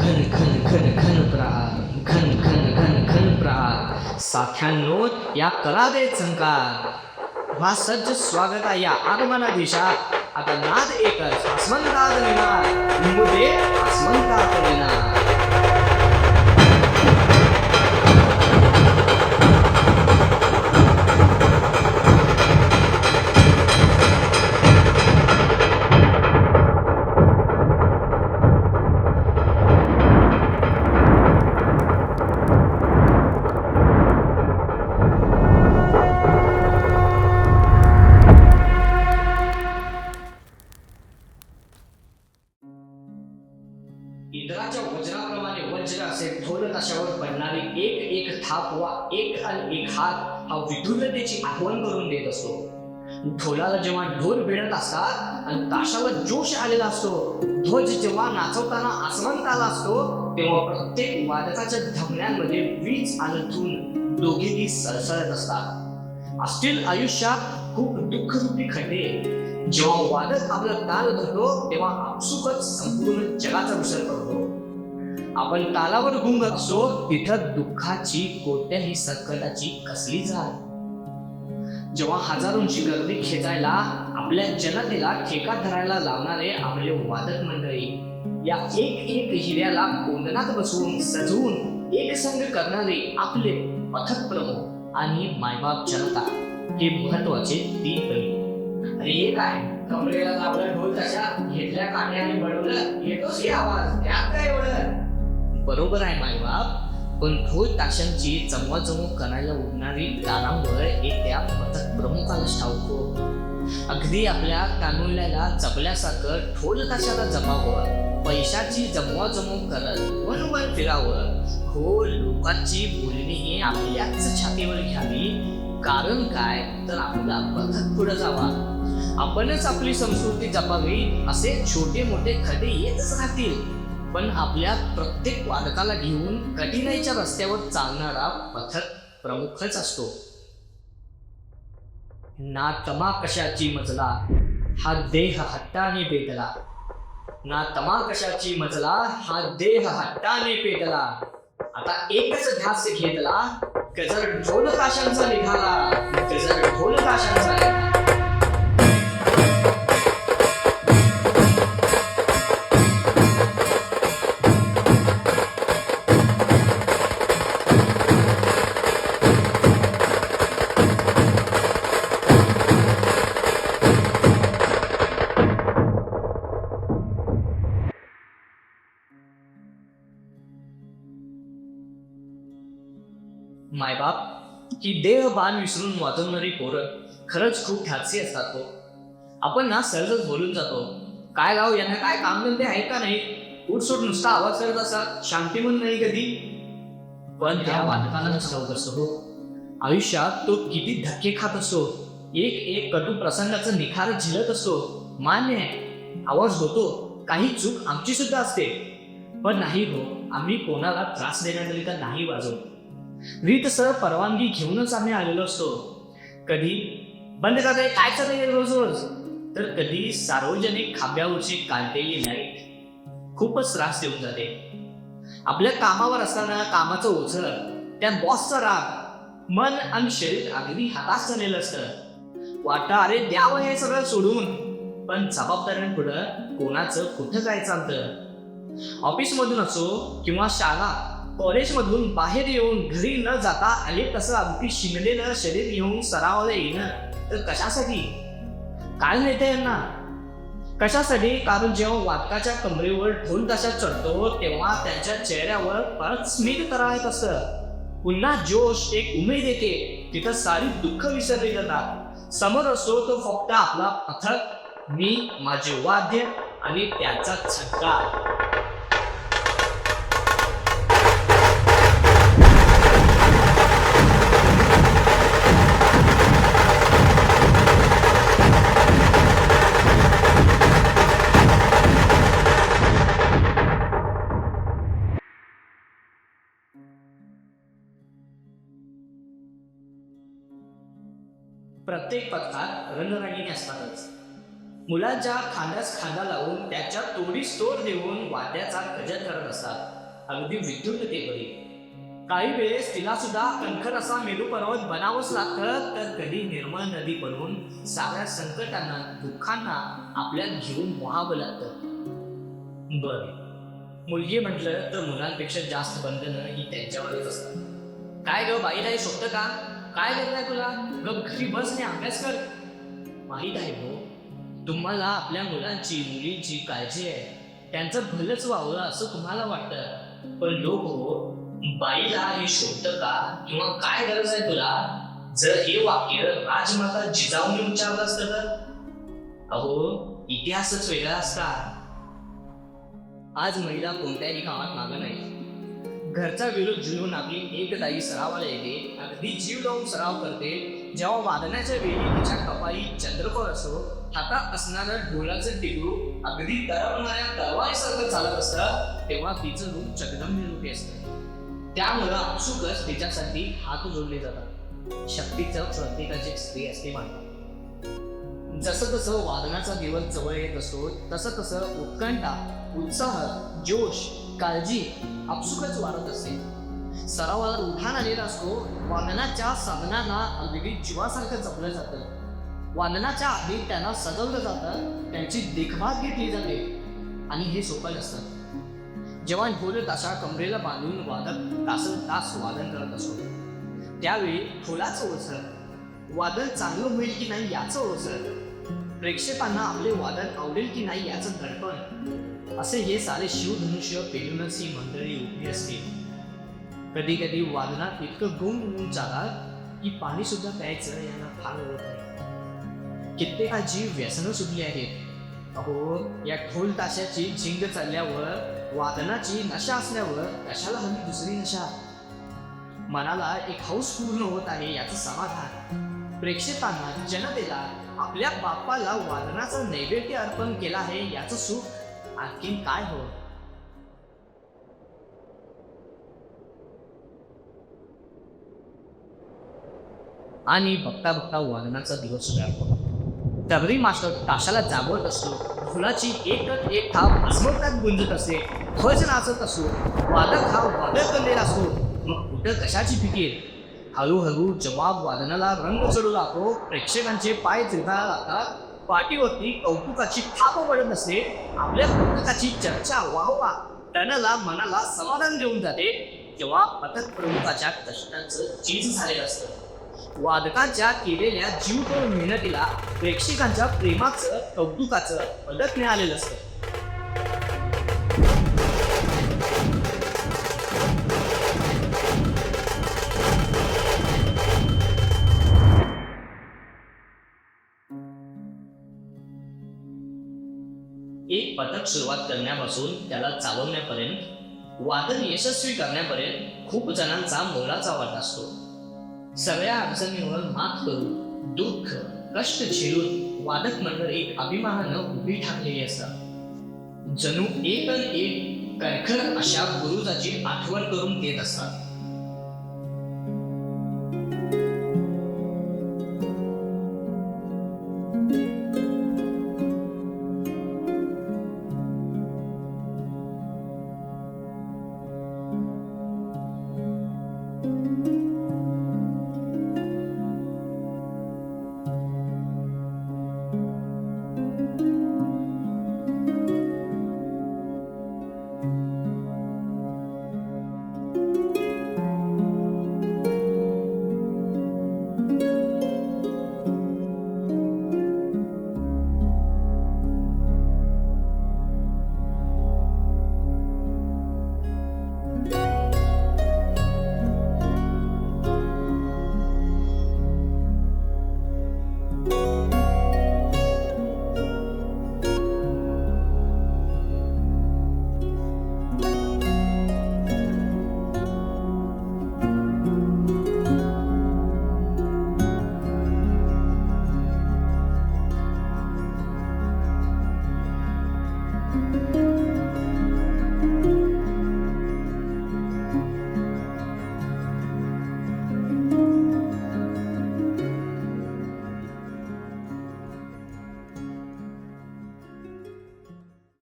घन घन घन घन प्रहार घन घन घन घन प्रहार साख्यांनो या कला दे संकार वा सज्ज स्वागत आहे या आगमना दिशा आता नाद एकच आसमंतात नेणार मुदे आसमंतात नेणार ढोलाला जेव्हा ढोल भिडत असतात आणि ताशावर जोश आलेला असतो ध्वज जेव्हा नाचवताना आसमंत आला असतो तेव्हा प्रत्येक वादकाच्या धमन्यांमध्ये वीज आलथून दोघेही सळसळत असतात. असतील आयुष्यात खूप दुःखरूपी खड्डे जेव्हा वादक आपला ताल धरतो तेव्हा आपसुकच संपूर्ण जगाचा विसर करतो आपण तालावर गुंग असतो तिथं दुःखाची कोणत्याही संकटाची कसली जाण जेव्हा हजारोंची गर्दी खेचायला आपल्या जनतेला ठेका धरायला लावणारे आपले वादक मंडळी या एक एक हिऱ्याला गोंधनात बसवून सजवून एकसंग करणारे आपले पथक प्रमुख आणि मायबाप जनता हे महत्त्वाचे तीन पैलू. अरे हे काय? कमरेला लावलं ढोल तशा घेतल्या काट्याने बडवलं येतोच हे आवाज त्यात काय एवढं? बरोबर आहे मायबाप. पण खोल ताशांची चमवाचमव करायला उडणारी तारांबळ एक त्या पथक प्रमुखालाच ठाऊको अगदी आपल्या कानुल्याला जपल्यासारखं ठोल ताशाला जमावं पैशाची जमवाजमव करत वन वन फिरावं. खोल लोकांची बोलणी ही आपल्याच छातीवर घ्यावी. कारण काय? तर आपला पथक पुढे जावा. आपणच आपली संस्कृती जपावी असे छोटे मोठे खडे येतच राहतील. पण आपल्या प्रत्येक वादकाला घेऊन कठीणाईच्या रस्त्यावर चालणारा पथक प्रमुखच असतो. ना तमा कशाची मजला हा देह हट्टाने पेटला. ना तमा कशाची मजला हा देह हट्टाने पेटला. आता एकच ध्यास घेतला गजर ढोल ताशांचा निघाला. गजर ढोल ताशांचा निघाला. ही देह बाण विसरून वाचवणारी पोरं खरंच खूप ठातसी असतात हो. आपण ना सहजच बोलून जातो. काय गाव यांना काय कामधंदे आहे का नाही? उठसूट नुसता आवाज करत असा शांती पण नाही कधी? पण त्या वादकाला ठाऊक असतो हो. आयुष्यात तो किती धक्के खात असतो एक एक कटू प्रसंगाचा निखार झिलत असतो मान्य आहे. आवाज होतो काही चूक आमची सुद्धा असते. पण नाही हो आम्ही कोणाला त्रास देण्याकरिता नाही वाजवत. रीतसर परवानगी घेऊनच आम्ही आलेलो असतो. कधी? बंद करते काय चाललंय रोज रोज? तर कधी सार्वजनिक खांब्यावरची काढलेली लाइट खूपच त्रास देऊन जाते. आपल्या कामावर असताना कामाचं ओझर त्या बॉसचा राग मन आणि शरीर अगदी हताश झालेलं असतं. वाटा अरे द्यावं हे सगळं सोडून. पण जबाबदाऱ्यांपुढं कोणाचं कुठं काय चालतं ऑफिसमधून असो किंवा शाळा कॉलेजमधून बाहेर येऊन घरी न जाता आले कसं अगदी शिंगलेलं शरीर घेऊन सरावाला येणं. तर कशासाठी? काय माहिती यांना. कशासाठी? कारण जेव्हा वादकाच्या कमरेवर ढोल ताशा चढतो तेव्हा त्यांच्या चेहऱ्यावर परत स्मित तरा येत असतं पुन्हा जोश एक उमेद येते. तिथं सारी दुःख विसरली जातात. समोर असतो तो फक्त आपला पथक मी माझे वाद्य आणि त्याचा छक्का. प्रत्येक पत्रात रणरागिणी असतातच. मुलांच्या खांद्यास खांदा लावून त्याच्या तोडीस तोड देऊन वाद्याचा गजर करत असतात. अगदी विद्युततेपरी काही वेळेस तिला सुद्धा कणखर असा मेरू पर्वत बनावंच लागतं तर कधी निर्मळ नदी बनवून साऱ्या संकटांना दुःखांना आपल्यात घेऊन व्हावं लागतं. बर. मुलगी म्हटलं तर मुलांपेक्षा जास्त बंधनं ही त्यांच्यावरच असतात. काय ग बाई नाही शोधतं का? काय करताय तुला? गप घरी बस अभ्यास कर. माहीत आहे भाऊ तुम्हाला आपल्या मुलांची मुलींची काळजी आहे. त्यांचं भलंच व्हावं असं तुम्हाला वाटतं. पण लोक हो बाईला हे शोधत का? किंवा काय गरज आहे तुला? जर हे वाक्य राजमाता जिजाऊने विचारलं असतं तर? अहो इतिहासच वेगळा असता. आज महिला कोणत्याही कामात मागं नाही. घरचा विरोध जुळून आपली एकदाई सरावाला येते. अगदी जीव लावून सराव करते. जेव्हा वादनाच्या वेळी तिच्या कपाळी चंद्रकोर असो हातात असणारं ढोलाचं टिकू अगदी तरवणाऱ्या तलवारीसारखं चालत असतं तेव्हा तिचं रूप जगदंबी रूपी असतं. त्यामुळं आपसुकच तिच्यासाठी हात जोडले जातात. शक्तीचं प्रत्येकाची स्त्री असते मानतात जसं तसं वादनाचा दिवस जवळ येत असतो तसं तसं उत्कंठा उत्साह जोश काळजी आपसुकच वाढत असते सरावाला उठाण आलेला असतो वादनाच्या साधनांना अगदी जीवासारखं जपलं जातं. वादनाच्या आधी त्यांना सजवलं जातं त्यांची देखभाल घेतली जाते. आणि हे सोपं नसतं. जेव्हा ढोल ताशा कमरेला बांधून वादक तासन तास वादन करत असतो. त्यावेळी ढोलाचं ओझर वादन चांगलं होईल की नाही याचं ओझर प्रेक्षकांना आपले वादन आवडेल की नाही याचं दडपण. असे हे सारे शिवधनुष्य पेरूनच ही मंडळी उभी असते. कधी कधी वादनात इतकं गुंग होऊन जातात की पाणी सुद्धा प्यायचं यांना फार होत नाही. कित्येकाची व्यसनं सुटली आहेत. अहो या ढोल ताशाची झिंग चालल्यावर वादनाची नशा असल्यावर कशाला हवी दुसरी नशा? मनाला एक हौस पूर्ण होत आहे याचं समाधान. प्रेक्षकांना जनतेला आपल्या बाप्पाला वादनाचं नैवेद्य अर्पण केला आहे याचं सुख आणखीन काय हो आणि बघता बघता वादनाचा दिवस सुधारतो डबरी मास्टर ताशाला जागवत असतो. फुलाची एकच एक थाप अस्मत्यात गुंजत असे ध्वज नाचत असो वादक हा वादक बनलेला असतो. मग कुठं कशाची फिकीर? हळूहळू जवाब वादनाला रंग चढू लागतो. प्रेक्षकांचे पाय चिरकायला लागतात. पाठीवरती कौतुकाची थाप पडत असते आपल्या पथकाची चर्चा वाहवा तनाला मनाला समाधान देऊन जाते. जेव्हा पथक प्रमुखाच्या कष्टाचं चीज झालेलं असतं. वादकांच्या केलेल्या जीवतोड मेहनतीला प्रेक्षकांच्या प्रेमाचं कौतुकाचं पदक मिळालेलं असतं. पथक सुरुवात करण्यापासून त्याला चालवण्यापर्यंत वादन यशस्वी करण्यापर्यंत खूप जणांचा मोलाचा वाटा असतो. सगळ्या अडचणीवर मात करून दुःख कष्ट झेलून वादक मंडळ एक अभिमानानं उभी ठाकलेली असतात. जणू एक एक कणखर अशा गुरुजाची आठवण करून देत असतात.